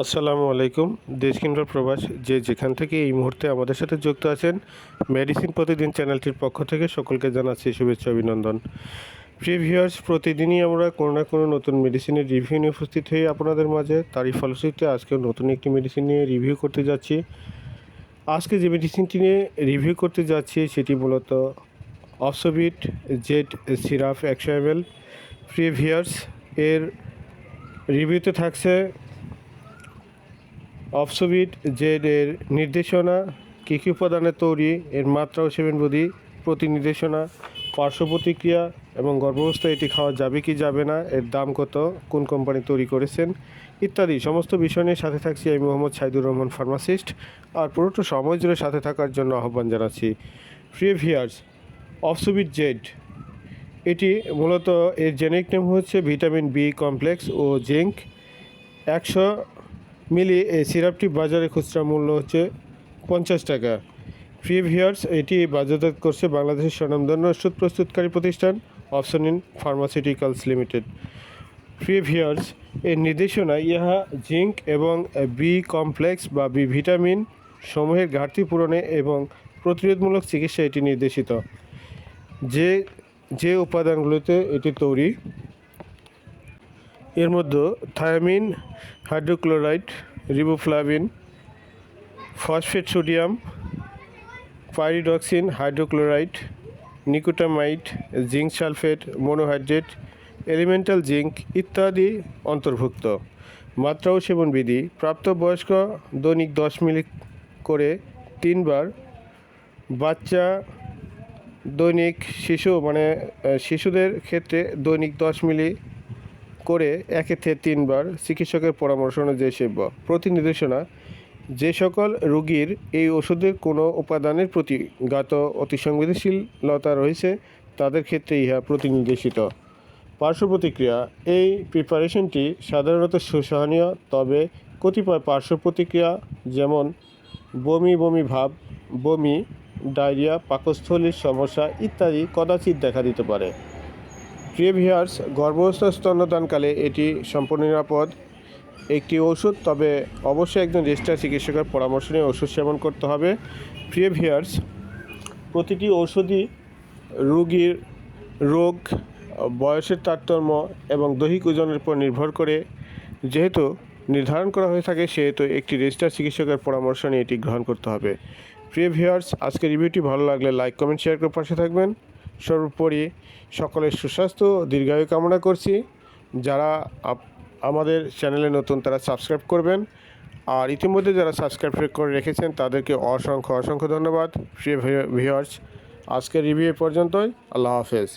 আসসালামু আলাইকুম। দেশ কিংবা প্রবাস, যে যেখান থেকে এই মুহূর্তে আমাদের সাথে যুক্ত আছেন মেডিসিন প্রতিদিন চ্যানেলটির পক্ষ থেকে সকলকে জানাচ্ছি শুভেচ্ছা, অভিনন্দন। প্রিয় ভিউয়ার্স প্রতিদিনই আমরা কোনো না কোনো নতুন মেডিসিনের রিভিউ নিয়ে উপস্থিত হই আপনাদের মাঝে। তারই ফলশ্রুতিতে আজকে নতুন একটি মেডিসিন নিয়ে রিভিউ করতে যাচ্ছি। আজকে যে মেডিসিনটি নিয়ে রিভিউ করতে যাচ্ছি, সেটি মূলত অপসোবিট জেড এম এল প্রিয় ভিউয়ার্স এর রিভিউতে থাকছে অপসোবিট জেড এর নির্দেশনা, কী কী উপাদানে তৈরি, এর মাত্রা ও সেবনবিধি প্রতি নির্দেশনা, পার্শ্ব প্রতিক্রিয়া এবং গর্ভাবস্থায় এটি খাওয়া যাবে কি যাবে না, এর দাম কত, কোন কোম্পানি তৈরি করেছেন, ইত্যাদি। সমস্ত বিষয় নিয়ে সাথে থাকছি আমি মোহাম্মদ সাইদুর রহমান, ফার্মাসিস্ট। আর পুরোটা সময় জুড়ে সাথে থাকার জন্য আহ্বান জানাচ্ছি। প্রিয় ভিয়ার্স অপসোবিট জেড, এটি মূলত এর জেনেরিক নেম হচ্ছে ভিটামিন বি কমপ্লেক্স ও জিঙ্ক। একশো মিলি এই সিরাপটি বাজারে খুচরা মূল্য হচ্ছে পঞ্চাশ টাকা। ফ্রি ভিয়ার্স এটি বাজারজাত করছে বাংলাদেশের স্বনামধন্য ওষুধ প্রস্তুতকারী প্রতিষ্ঠান অপশন ইন ফার্মাসিউটিক্যালস লিমিটেড ফ্রি ভিয়ার্স এর নির্দেশনা, ইহা জিঙ্ক এবং বি কমপ্লেক্স বা বি ভিটামিন সমূহের ঘাটতি পূরণে এবং প্রতিরোধমূলক চিকিৎসা এটি নির্দেশিত। যে যে উপাদানগুলোতে এটি তৈরি এর মধ্যে thiamine, hydrochloride, riboflavin, phosphate sodium, pyridoxine, hydrochloride, nicotinamide, zinc sulphate, monohydrate, elemental zinc ইত্যাদি অন্তর্ভুক্ত। মাত্রা ও সেবনবিধি, প্রাপ্তবয়স্ক দৈনিক দশ মিলি করে তিনবার, বাচ্চা দৈনিক শিশু মানে শিশুদের ক্ষেত্রে দৈনিক দশ মিলি করে একে থেকে তিনবার চিকিৎসকের পরামর্শ অনুযায়ী সেব্য। প্রতি নির্দেশনা যে সকল রোগীর এই ওষুধের কোনো উপাদানের প্রতি গাত অতি সংবেদনশীলতা রয়েছে, তাদের ক্ষেত্রে ইহা প্রতিনির্দেশিত। পার্শ্ব প্রতিক্রিয়া, এই প্রিপারেশনটি সাধারণত সুসহনীয় তবে কতিপয় পার্শ্ব প্রতিক্রিয়া যেমন বমি বমি ভাব, বমি, ডায়রিয়া, পাকস্থলীর সমস্যা ইত্যাদি কদাচিৎ দেখা দিতে পারে। প্রিয় ভিয়ার্স গর্ভস্থ স্তন্যদানকালে এটি সম্পূর্ণ নিরাপদ। একটি ওষুধ, তবে অবশ্যই একজন রেজিস্টার চিকিৎসকের পরামর্শ নিয়ে ওষুধ সেবন করতে হবে। প্রিয় ভিয়ার্স প্রতিটি ওষুধই রোগীর রোগ, বয়সের তারতম্য এবং দৈহিক ওজনের উপর নির্ভর করে। যেহেতু নির্ধারণ করা হয়ে থাকে, সেহেতু একটি রেজিস্টার চিকিৎসকের পরামর্শ নিয়ে এটি গ্রহণ করতে হবে। প্রিয় ভিউয়ার্স আজকের রিভিউটি ভালো লাগলে লাইক, কমেন্ট, শেয়ার করে পাশে থাকবেন। সর্বোপরি সকলের সুস্বাস্থ্য দীর্ঘায়ু কামনা করছি। যারা আমাদের চ্যানেলে নতুন তারা সাবস্ক্রাইব করবেন। আর ইতিমধ্যে যারা সাবস্ক্রাইব করে রেখেছেন তাদেরকে অসংখ্য অসংখ্য ধন্যবাদ। প্রিয় ভিউয়ার্স, আজকের রিভিউ পর্যন্তই। আল্লাহ হাফেজ।